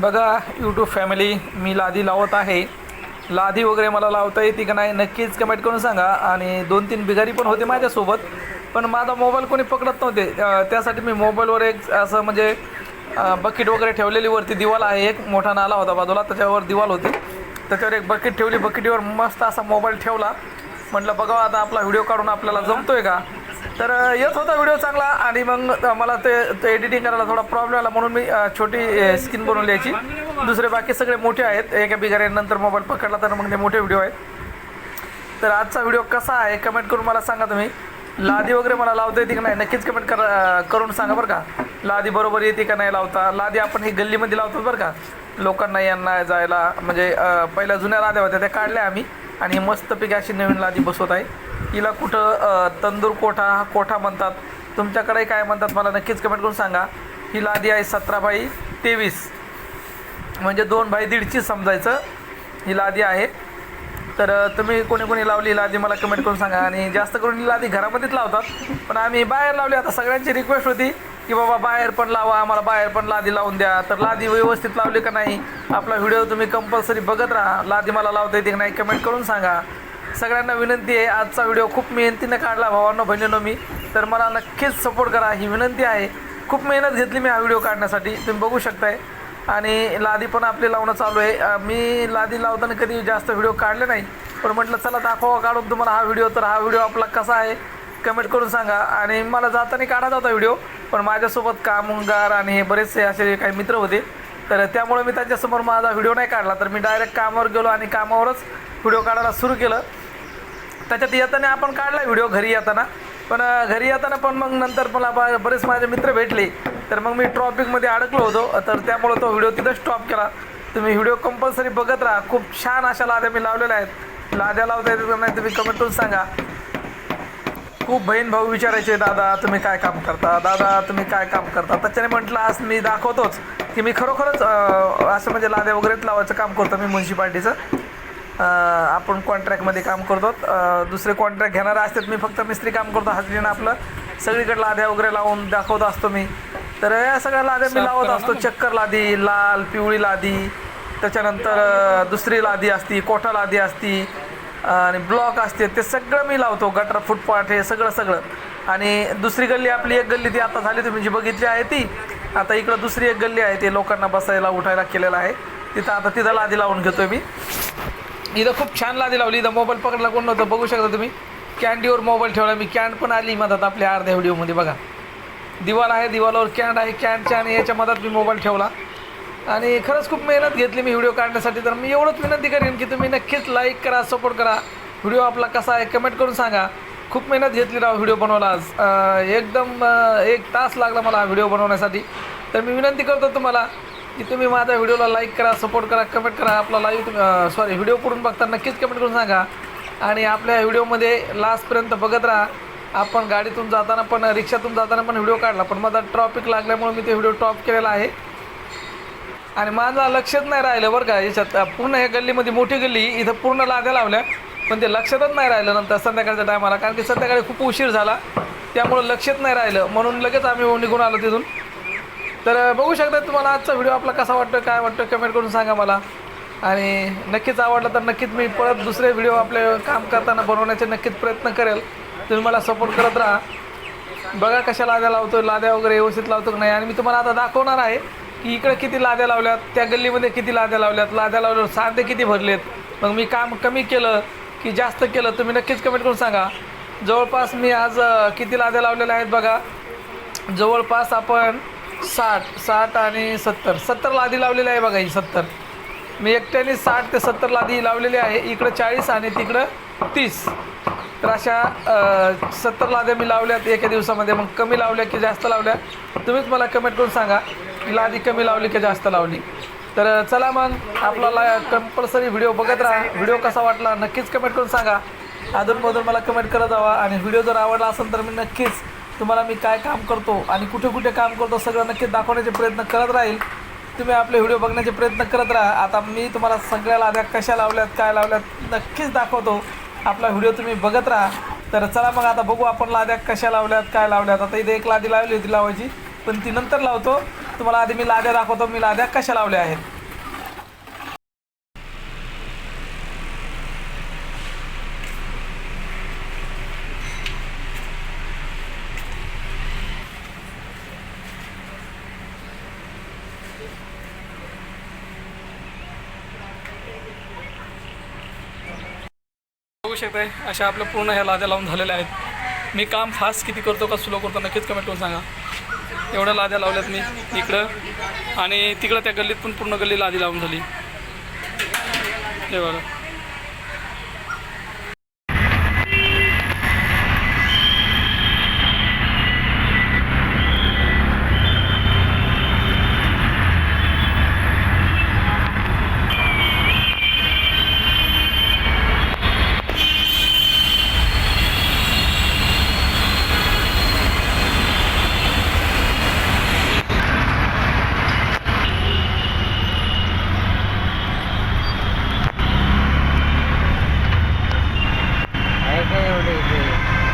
बघा YouTube family मी लादी लावत आहे. लादी वगैरे मला लावता येते का नाही नक्कीच कमेंट करून सांगा. आणि दोन तीन बिगारी पण होते माझ्यासोबत पण माझा मोबाईल कोणी पकडत नव्हते. त्यासाठी मी मोबाईलवर एक असं म्हणजे बकेट वगैरे ठेवलेली वरती दिवाल आहे. एक मोठा नाला होता बाजूला त्याच्यावर दिवाल होती. त्याच्यावर एक बकेट ठेवली. बकेटीवर मस्त असा मोबाईल ठेवला. म्हटलं बघा आता आपला व्हिडिओ काढून आपल्याला जमतोय का? तर येत होता व्हिडिओ चांगला आणि मग मला ते ते एडिटिंग करायला थोडा प्रॉब्लेम आला म्हणून मी छोटी स्किन बनवली याची दुसरे बाकी सगळे मोठे आहेत. एका बिगाऱ्यानंतर मोबाईल पकडला तर मग ते मोठे व्हिडिओ आहेत. तर आजचा व्हिडिओ कसा आहे? कमेंट करून मला सांगा तुम्ही. लादी वगैरे मला लावता येते की नाही? नक्कीच कमेंट कर करून सांगा बरं का. लादी बरोबर येते का नाही लावता? लादी आपण ही गल्लीमध्ये लावतो बरं का. लोकांना यांना जायला म्हणजे पहिल्या जुन्या लाद्या होत्या त्या काढल्या आम्ही. आणि मस्तपैकी अशी नवीन लादी बसवत आहे. हिला कुठं तंदूर कोठा कोठा म्हणतात? तुमच्याकडे काय म्हणतात मला नक्कीच कमेंट करून सांगा. ही लादी आहे सतरा बाई तेवीस. म्हणजे दोन बाई दीडची समजायचं. ही लादी आहे. तर तुम्ही कोणी कोणी लावली हिला लादी मला कमेंट करून सांगा. आणि जास्त करून ही लादी घरामध्येच लावतात. पण आम्ही बाहेर लावली. आता सगळ्यांची रिक्वेस्ट होती की बाबा बाहेर पण लावा आम्हाला बाहेर पण लादी लावून द्या. तर लादी व्यवस्थित लावली का नाही? आपला व्हिडिओ तुम्ही कंपल्सरी बघत राहा. लादी मला लावता येते की नाही कमेंट करून सांगा. सगळ्यांना विनंती आहे. आजचा व्हिडिओ खूप मेहनतीनं काढला भावांनो बहिणींनो मी. तर मला नक्कीच सपोर्ट करा ही विनंती आहे. खूप मेहनत घेतली मी हा व्हिडिओ काढण्यासाठी. तुम्ही बघू शकताय. आणि लादी पण आपली लावणं चालू आहे. मी लादी लावताना कधी जास्त व्हिडिओ काढले नाही. पण म्हटलं चला दाखवा काढून तुम्हाला हा व्हिडिओ. तर हा व्हिडिओ आपला कसा आहे कमेंट करून सांगा. आणि मला जाताना काढायचा होता व्हिडिओ. पण माझ्यासोबत कामगार आणि हे बरेचसे असे काही मित्र होते. तर त्यामुळे मी त्यांच्यासमोर माझा व्हिडिओ नाही काढला. तर मी डायरेक्ट कामावर गेलो आणि कामावरच व्हिडिओ काढायला सुरू केलं. त्याच्यात येताना आपण काढला व्हिडिओ घरी येताना. पण घरी येताना पण मग नंतर मला बा बरेच माझे मित्र भेटले. तर मग मी ट्रॉफिकमध्ये अडकलो होतो. तर त्यामुळं तो व्हिडिओ तिथं स्टॉप केला. तुम्ही व्हिडिओ कंपल्सरी बघत राहा. खूप छान अशा लाद्या मी लावलेल्या आहेत. लाद्या लावता येतात का नाही तुम्ही कमेंट करून सांगा. खूप बहीण भाऊ विचारायचे दादा तुम्ही काय काम करता? दादा तुम्ही काय काम करता? त्याच्याने म्हटलं आज मी दाखवतोच की मी खरोखरच असं म्हणजे लाद्या वगैरेच लावायचं काम करतो मी म्युन्सिपाल्टीचं आपण कॉन्ट्रॅक्टमध्ये काम करतो. दुसरे कॉन्ट्रॅक्ट घेणारे असतात मी फक्त मिस्त्री काम करतो हजरीनं आपलं सगळीकडे लाद्या वगैरे लावून दाखवत असतो मी. तर या सगळ्या लाद्या मी लावत असतो. चक्कर लादी लाल पिवळी लादी त्याच्यानंतर दुसरी लादी असती कोठा लादी असती आणि ब्लॉक असते ते सगळं मी लावतो. गटर फुटपाथ हे सगळं सगळं. आणि दुसरी गल्ली आपली एक गल्ली ती आता झाली तुम्ही जी बघितली आहे ती. आता इकडं दुसरी एक गल्ली आहे ते लोकांना बसायला उठायला केलेलं आहे. तिथं आता तिथं लादी लावून घेतोय मी. इथं खूप छान लादी लावली. इथं मोबाईल पकडला कोण नव्हतं बघू शकता तुम्ही. कॅन्डीवर मोबाईल ठेवला. मी कॅन्ड पण आली मधात आपल्या अर्ध्या व्हिडिओमध्ये बघा. दिवाल आहे दिवालावर कॅन्ड आहे कॅन्डच्या आणि याच्या मधात मी मोबाईल ठेवला. आणि खरंच खूप मेहनत घेतली मी व्हिडिओ काढण्यासाठी. तर मी एवढंच विनंती करेन की तुम्ही नक्कीच लाईक करा सपोर्ट करा. व्हिडिओ आपला कसा आहे कमेंट करून सांगा. खूप मेहनत घेतली राव व्हिडिओ बनवायला आज. एकदम एक तास लागला मला हा व्हिडिओ बनवण्यासाठी. तर मी विनंती करतो तुम्हाला की तुम्ही माझ्या व्हिडिओला लाईक करा सपोर्ट करा कमेंट करा. आपला लाईव्ह सॉरी व्हिडिओ करून बघता नक्कीच कमेंट करून सांगा. आणि आपल्या व्हिडिओमध्ये लास्टपर्यंत बघत राहा. आपण गाडीतून जाताना पण रिक्षातून जाताना पण व्हिडिओ काढला पण माझा ट्रॉफिक लागल्यामुळे मी ते व्हिडिओ टॉप केलेला आहे. आणि माझं लक्षच नाही राहिलं बरं का याच्यात पूर्ण ह्या गल्लीमध्ये मोठी गल्ली इथं पूर्ण लाद्या लावल्या पण ते लक्षातच नाही राहिलं नंतर संध्याकाळच्या टायमाला कारण की संध्याकाळी खूप उशीर झाला त्यामुळं लक्षात नाही राहिलं. म्हणून लगेच आम्ही निघून आलो तिथून. तर बघू शकता तुम्हाला आजचा व्हिडिओ आपला कसा वाटतो काय वाटतं कमेंट करून सांगा मला. आणि नक्कीच आवडलं तर नक्कीच मी परत दुसरे व्हिडिओ आपले काम करताना बनवण्याचे नक्कीच प्रयत्न करेल. तुम्ही मला सपोर्ट करत राहा. बघा कशा लाद्या लावतो लाद्या वगैरे व्यवस्थित लावतो की नाही. आणि मी तुम्हाला आता दाखवणार आहे की इकडे किती लाद्या लावल्यात त्या गल्लीमध्ये किती लाद्या लावल्यात लाद्या लावल्यावर साधे किती भरलेत. मग मी काम कमी केलं की जास्त केलं तुम्ही नक्कीच कमेंट करून सांगा. जवळपास मी आज किती लाद्या लावलेल्या आहेत बघा. जवळपास आपण साठ साठ आणि सत्तर. सत्तर लादी लावलेली आहे बघा ही सत्तर. मी एकट्याने साठ ते सत्तर लादी लावलेली आहे. इकडं चाळीस आणि तिकडं तीस. तर अशा सत्तर लाद्या मी लावल्यात एका दिवसामध्ये. मग कमी लावल्या की जास्त लावल्या? तुम्हीच मला कमेंट करून सांगा की लादी कमी लावली की जास्त लावली? तर चला मग आपला कंपल्सरी व्हिडिओ बघत राहा. व्हिडिओ कसा वाटला नक्कीच कमेंट करून सांगा. अधूनमधून मला कमेंट करत जावा आणि व्हिडिओ जर आवडला असेल तर मी नक्कीच तुम्हाला मी काय काम करतो आणि कुठे कुठे काम करतो सगळं नक्कीच दाखवण्याचे प्रयत्न करत राहील. तुम्ही आपले व्हिडिओ बघण्याचे प्रयत्न करत राहा. आता मी तुम्हाला सगळ्या लाद्या कशा लावल्यात काय लावल्यात नक्कीच दाखवतो. आपला व्हिडिओ तुम्ही बघत राहा. तर चला मग आता बघू आपण लाद्या कशा लावल्यात काय लावल्यात. आता इथे एक लादी लावली होती लावायची पण ती नंतर लावतो. तुम्हाला आधी मी लाद्या दाखवतो मी लाद्या कशा लावल्या आहेत. शकताय अशा आपल्या पूर्ण ह्या लाद्या लावून झालेल्या आहेत. मी काम फास्ट किती करतो का स्लो करतो नक्कीच कमेंट करून सांगा. एवढ्या लाद्या लावल्यात मी इकडं. आणि तिकडं त्या गल्लीत पण पूर्ण गल्ली लादी लावून झाली. हे बघा.